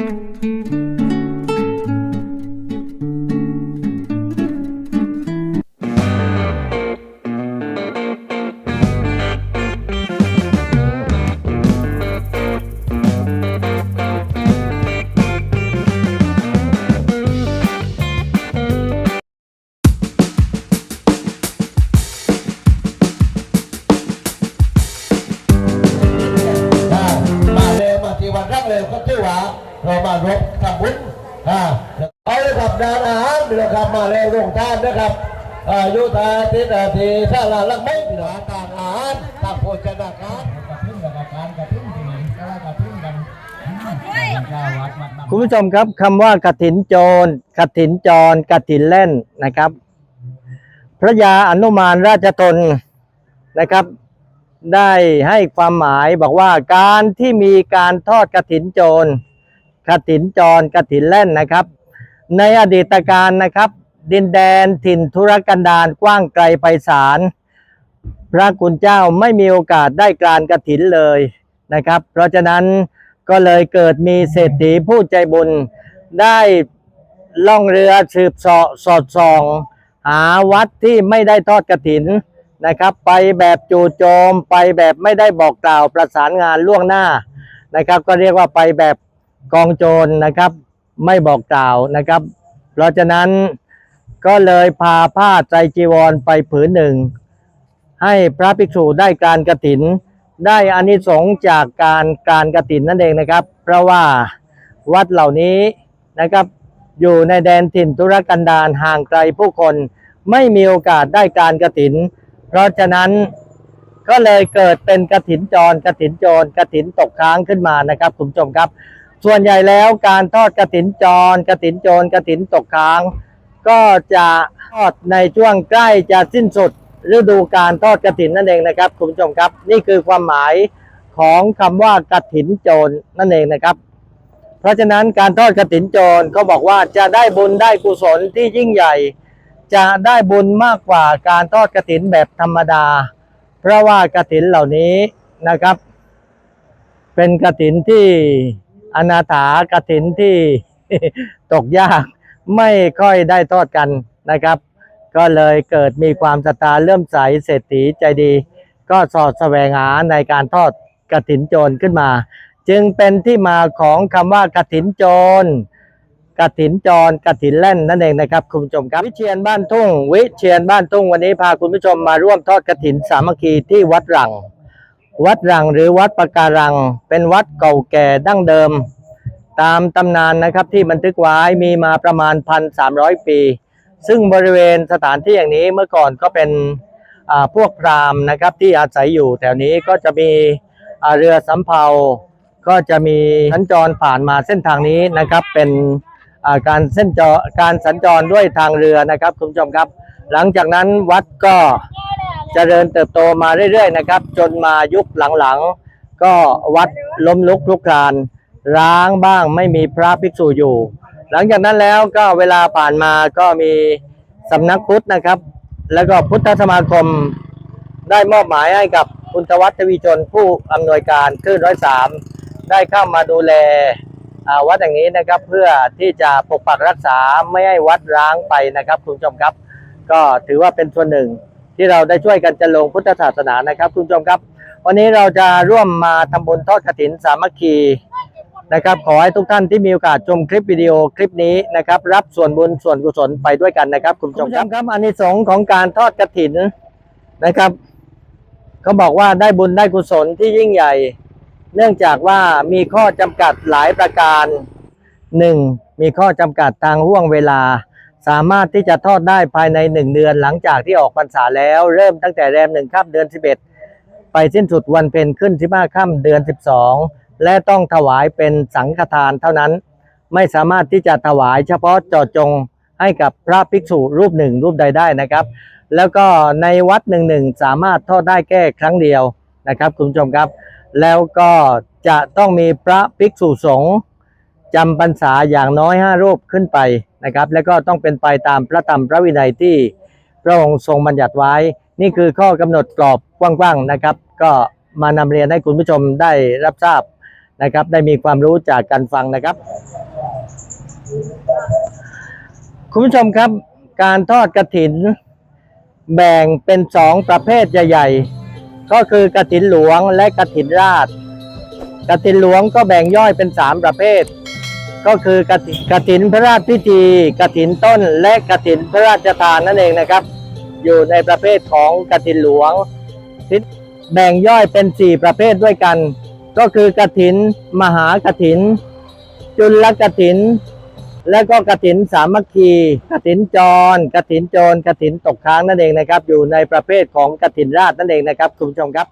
อ่ แรกเร็วก็ชื่อว่าเรามารบทำบุญอ่าเอาเลยครับดานอาหารนะครับมาเร็วลงทานนะครับอายุทธาทิตาทีชาลาลักไม่หรือทาอาหารทาโภชนาการคุณผู้ชมครับคำว่ากถินโจรกถินจรกถินเล่นนะครับ พระยาอนุมานราชทนนะครับ ได้ให้ความหมายบอกว่าการที่มีการทอดกระถินโจรกระถินจรกระถินเล่นนะครับ ในอดีตการนะครับ ดินแดนถิ่นธุรกันดารกว้างไกลไพศาลพระคุณเจ้าไม่มีโอกาสได้การกถินเลยนะครับ เพราะฉะนั้นก็เลยเกิดมีเศรษฐีผู้ใจบุญได้ล่องเรือสืบสาะสอดส่อง หาวัดที่ไม่ได้ทอดกระถิน นะครับไปแบบจู่โจมไปแบบไม่ได้บอกกล่าวประสานงานล่วงหน้านะครับ ก็เรียกว่าไปแบบกองโจรนะครับ ไม่บอกกล่าวนะครับ เพราะฉะนั้นก็เลยพาผ้าใจจีวรไปผืนหนึ่ง ให้พระภิกษุได้การกระถิน ได้อานิสงส์จากการการกระถินนั่นเองนะครับ เพราะว่าวัดเหล่านี้นะครับ อยู่ในแดนถิ่นธุรกันดารห่างไกลผู้คนไม่มีโอกาสได้การกระถิน เพราะฉะนั้นก็เลยเกิดเป็นกระถินจรกระถินโจรกระถินตกค้างขึ้นมานะครับคุณผู้ชมครับ ส่วนใหญ่แล้วการทอดกระถินจรกระถินโจรกระถินตกค้าง ก็จะทอดในช่วงใกล้จะสิ้นสุดฤดูการทอดกระถินนั่นเองนะครับคุณผู้ชมครับ นี่คือความหมายของคำว่ากระถินโจรนั่นเองนะครับ เพราะฉะนั้นการทอดกระถินโจรเขาบอกว่าจะได้บุญได้กุศลที่ยิ่งใหญ่ จะได้บุญมากกว่าการทอดกระถินแบบธรรมดา เพราะว่ากระถินเหล่านี้นะครับ เป็นกระถินที่อนาถากระถินที่ตกยาก ไม่ค่อยได้ทอดกันนะครับ ก็เลยเกิดมีความศรัทธาเลื่มใสเศรษฐีใจดี ก็สอดแสวงหาในการทอดกระถินโจรขึ้นมา จึงเป็นที่มาของคำว่ากระถินโจร กระถินจรกระถินเล่นนั่นเองนะครับคุณผู้ชมครับ วิเชียนบ้านทุ่ง วิเชียนบ้านทุ่งวันนี้พาคุณผู้ชมมาร่วมทอดกระถินสามัคคีที่วัดรัง วัดรังหรือวัดปะการัง เป็นวัดเก่าแก่ดั้งเดิม ตามตำนานนะครับที่บันทึกไว้มีมาประมาณ 1,300 ปี ซึ่งบริเวณสถานที่อย่างนี้เมื่อก่อนก็เป็นพวกพราหมณ์นะครับที่อาศัยอยู่แถวนี้ก็จะมีเรือสำเภาก็จะมีสัญจรผ่านมาเส้นทางนี้นะครับเป็น การเส้นจอการสัญจรด้วยทางเรือนะครับคุณผู้ชมครับ หลังจากนั้นวัดก็เจริญเติบโตมาเรื่อยๆนะครับ จนมายุคหลังๆ ก็วัดล้มลุกลุกคลานร้างบ้างไม่มีพระภิกษุอยู่ หลังจากนั้นแล้วก็เวลาผ่านมาก็มีสำนักพุทธนะครับ แล้วก็พุทธสมาคมได้มอบหมายให้กับคุณทวัฒน์ทวีชนผู้อำนวยการคลื่นร้อยสามได้เข้ามาดูแล วัดแห่งนี้นะครับเพื่อที่จะปกปักรักษาไม่ให้วัดร้างไปนะครับคุณผู้ชมครับ ก็ถือว่าเป็นส่วนหนึ่งที่เราได้ช่วยกันจะลงพุทธศาสนานะครับคุณผู้ชมครับ วันนี้เราจะร่วมมาทำบุญทอดกฐินสามัคคีนะครับขอให้ทุกท่านที่มีโอกาสชมคลิปวิดีโอคลิปนี้นะครับรับส่วนบุญส่วนกุศลไปด้วยกันนะครับ คุณผู้ชมครับครับอานิสงส์ของการทอดกระถินนะครับเขาบอกว่าได้บุญได้กุศลที่ยิ่งใหญ่ เนื่องจากว่ามีข้อจำกัดหลายประการหนึ่งมีข้อจำกัดทางห่วงเวลา สามารถที่จะทอดได้ภายในหนึ่งเดือนหลังจากที่ออกพรรษาแล้ว เริ่มตั้งแต่แรมหนึ่งค่ำเดือนสิบเอ็ดไปสิ้นสุดวันเพ็ญขึ้นที่ห้าค่ำเดือน 12 และต้องถวายเป็นสังฆทานเท่านั้น ไม่สามารถที่จะถวายเฉพาะเจาะจงให้กับพระภิกษุรูปหนึ่งรูปใดได้นะครับ แล้วก็ในวัดหนึ่งหนึ่งสามารถทอดได้แค่ครั้งเดียวนะครับ คุณผู้ชมครับ แล้วก็จะต้องมีพระภิกษุสงฆ์จำพรรษาอย่างน้อยห้ารูปขึ้นไปนะครับ แล้วก็ต้องเป็นไปตามพระธรรมพระวินัยที่พระองค์ทรงบัญญัติไว้ นี่คือข้อกำหนดกรอบกว้างๆนะครับ ก็มานำเรียนให้คุณผู้ชมได้รับทราบนะครับ ได้มีความรู้จากการฟังนะครับ คุณผู้ชมครับ การทอดกระถิน แบ่งเป็นสองประเภทใหญ่ๆ ก็คือกระถินหลวงและกระถินราชกระถินหลวงก็แบ่งย่อยเป็นสามประเภท ก็คือกฐิกฐินพระราชพิธีกฐินต้นและกฐินพระราชทานนั่นเองนะครับ อยู่ในประเภทของกฐินหลวงที่แบ่งย่อยเป็นสี่ประเภทด้วยกัน ก็คือกฐิน มหากฐิน จุลกฐิน และก็กระถินสามัคคีกระถินจรกฐินโจรกระถินตกค้างนั่นเองนะครับ อยู่ในประเภทของกระถินราชนั่นเองนะครับคุณผู้ชมครับ